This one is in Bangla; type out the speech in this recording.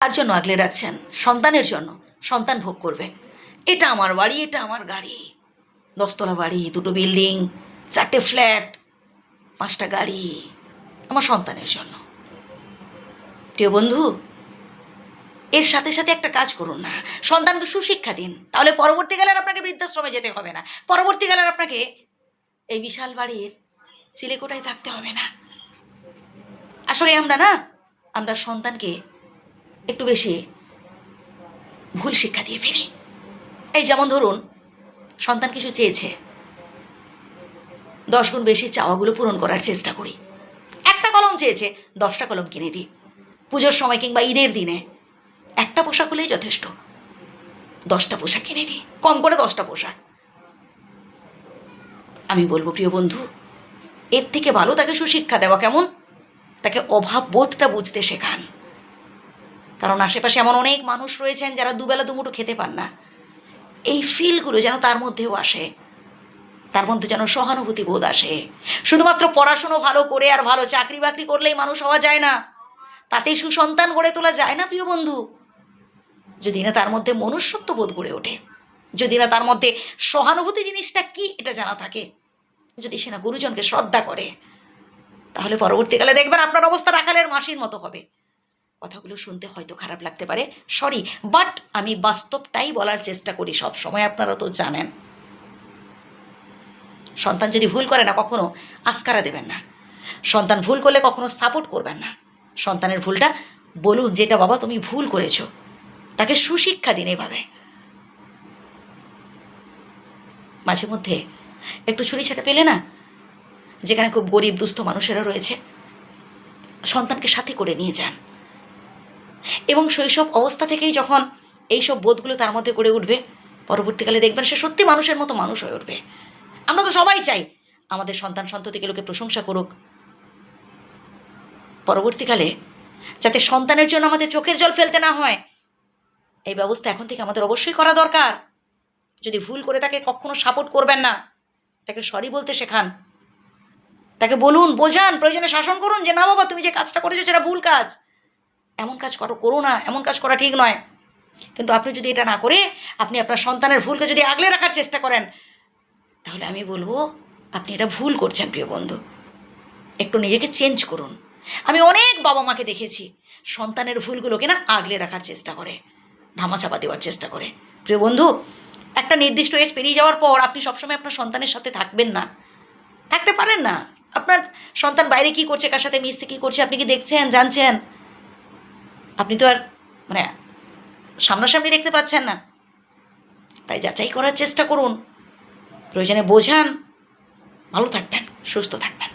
তার জন্য আগলে রাখছেন, সন্তানের জন্য সন্তান ভোগ করবে। এটা আমার বাড়ি, এটা আমার গাড়ি। দশতলা বাড়ি, দুটো বিল্ডিং, চারটে ফ্ল্যাট, পাঁচটা গাড়ি, আমার সন্তানের জন্য। প্রিয় বন্ধু, এর সাথে সাথে একটা কাজ করুন না। সন্তানকে সুশিক্ষা দিন, তাহলে পরবর্তীকালে আপনাকে বৃদ্ধাশ্রমে যেতে হবে না। পরবর্তীকালে আপনাকে এই বিশাল বাড়ির চিলেকোটায় থাকতে হবে না। আসলে আমরা না, আমরা সন্তানকে একটু বেশি ভুল শিক্ষা দিয়ে ফেলি। এই যেমন ধরুন, সন্তান কিছু চেয়েছে। দশ গুণ বেশি চাওয়াগুলো পূরণ করার চেষ্টা করি। একটা কলম চেয়েছে, দশটা কলম কিনে দিই। পুজোর সময় কিংবা ঈদের দিনে একটা পোশাক হলেই যথেষ্ট। দশটা পোশাক কিনে দিই, কম করে দশটা পোশাক। আমি বলব, প্রিয় বন্ধু, এর থেকে ভালো তাকে সুশিক্ষা দেওয়া কেমন? তাকে অভাব বোধটা বুঝতে শেখান। কারণ আশেপাশে এমন অনেক মানুষ রয়েছেন যারা দুবেলা দুমুটো খেতে পান না। এই ফিলগুলো যেন তার মধ্যেও আসে, তার মধ্যে যেন সহানুভূতি বোধ আসে। শুধুমাত্র পড়াশুনো ভালো করে আর ভালো চাকরি বাকরি করলেই মানুষ হওয়া যায় না। তাতেই সুসন্তান গড়ে তোলা যায় না, প্রিয় বন্ধু? যদি না তার মধ্যে মনুষ্যত্ব বোধ গড়ে ওঠে, যদি না তার মধ্যে সহানুভূতি জিনিসটা কি এটা জানা থাকে, যদি সে না গুরুজনকে শ্রদ্ধা করে, তাহলে পরবর্তীকালে দেখবেন আপনার অবস্থা রাখালের মাসির মতো হবে। কথাগুলো শুনতে হয়তো খারাপ লাগতে পারে। সরি বাট আমি বাস্তবটাই বলার চেষ্টা করি সব সময় আপনারা তো জানেন। সন্তান যদি ভুল করে না, কখনো আস্কারা দেবেন না। সন্তান ভুল করলে কখনো সাপোর্ট করবেন না। সন্তানের ভুলটা বলুন যেটা, বাবা, তুমি ভুল করেছ। তাকে সুশিক্ষা দিন এভাবে। মাঝে মধ্যে একটু ছুরি ছাটা পেলে না, যেখানে খুব গরিব দুস্থ মানুষেরা রয়েছে, সন্তানকে সাথে করে নিয়ে যান। এবং শৈশব অবস্থা থেকেই যখন এইসব বোধগুলো তার মধ্যে গড়ে উঠবে, পরবর্তীকালে দেখবেন সে সত্যি মানুষের মতো মানুষ হয়ে উঠবে। আমরা তো সবাই চাই আমাদের সন্তান সন্ততিকে লোকে প্রশংসা করুক। পরবর্তীকালে যাতে সন্তানের জন্য আমাদের চোখের জল ফেলতে না হয়, এই ব্যবস্থা এখন থেকে আমাদের অবশ্যই করা দরকার। যদি ভুল করে তাকে কখনো সাপোর্ট করবেন না, তাকে সরি বলতে শেখান। তাকে বলুন, বোঝান, প্রয়োজনে শাসন করুন যে, না বাবা, তুমি যে কাজটা করেছ সেটা ভুল কাজ। এমন কাজ করো করো না, এমন কাজ করা ঠিক নয়। কিন্তু আপনি যদি এটা না করে, আপনি আপনার সন্তানের ভুলকে যদি আগলে রাখার চেষ্টা করেন, তাহলে আমি বলব, আপনি এটা ভুল করছেন, প্রিয় বন্ধু। একটু নিজেকে চেঞ্জ করুন। আমি অনেক বাবা মাকে দেখেছি, সন্তানের ভুলগুলোকে না আগলে রাখার চেষ্টা করে, ধামাচাপা দেওয়ার চেষ্টা করে। প্রিয় বন্ধু, একটা নির্দিষ্ট এজ পেরিয়ে যাওয়ার পর আপনি সবসময় আপনার সন্তানের সাথে থাকবেন না। থাকতে পারেন না। আপনার সন্তান বাইরে কি করছে, কার সাথে মিশছে, কী করছে, আপনি কি দেখছেন, জানছেন? আপনি তো আর মানে সামনাসামনি দেখতে পাচ্ছেন না। তাই যাচাই করার চেষ্টা করুন। প্রয়োজনে বোঝান। ভালো থাকবেন, সুস্থ থাকবেন।